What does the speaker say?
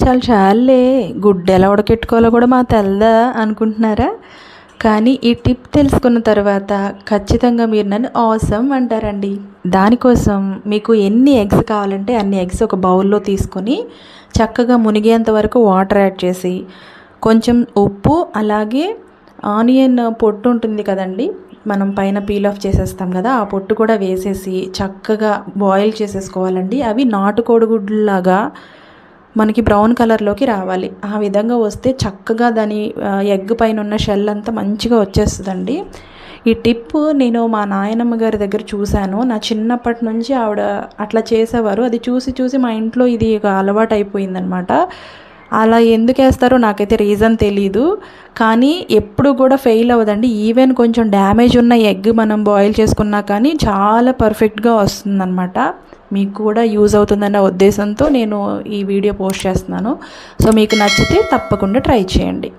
చాలా చాలే గుడ్డు ఎలా ఉడకెట్టుకోవాలో కూడా మా తెల్దా అనుకుంటున్నారా? కానీ ఈ టిప్ తెలుసుకున్న తర్వాత ఖచ్చితంగా మీరు నన్ను ఆసం అంటారండి. దానికోసం మీకు ఎన్ని ఎగ్స్ కావాలంటే అన్ని ఎగ్స్ ఒక బౌల్లో తీసుకొని చక్కగా మునిగేంత వరకు వాటర్ యాడ్ చేసి కొంచెం ఉప్పు అలాగే ఆనియన్ పొట్టు ఉంటుంది కదండి మనం పైన పీల్ ఆఫ్ చేసేస్తాం కదా ఆ పొట్టు కూడా వేసేసి చక్కగా బాయిల్ చేసేసుకోవాలండి. అవి నాటుకోడిగుడ్లాగా మనకి బ్రౌన్ కలర్లోకి రావాలి. ఆ విధంగా వస్తే చక్కగా దాని ఎగ్ పైన ఉన్న షెల్ అంతా మంచిగా వచ్చేస్తుందండి. ఈ టిప్ నేను మా నాయనమ్మ గారి దగ్గర చూశాను. నా చిన్నప్పటి నుంచి ఆవిడ అట్లా చేసేవారు. అది చూసి చూసి మా ఇంట్లో ఇది ఒక అలవాటు అయిపోయిందనమాట అలా ఎందుకు వేస్తారో నాకైతే రీజన్ తెలీదు. కానీ ఎప్పుడు కూడా ఫెయిల్ అవ్వదండి. ఈవెన్ కొంచెం డ్యామేజ్ ఉన్న ఎగ్ మనం బాయిల్ చేసుకున్నా కానీ చాలా పర్ఫెక్ట్గా వస్తుందన్నమాట. మీకు కూడా యూజ్ అవుతుందన్న ఉద్దేశంతో నేను ఈ వీడియో పోస్ట్ చేస్తున్నాను. సో మీకు నచ్చితే తప్పకుండా ట్రై చేయండి.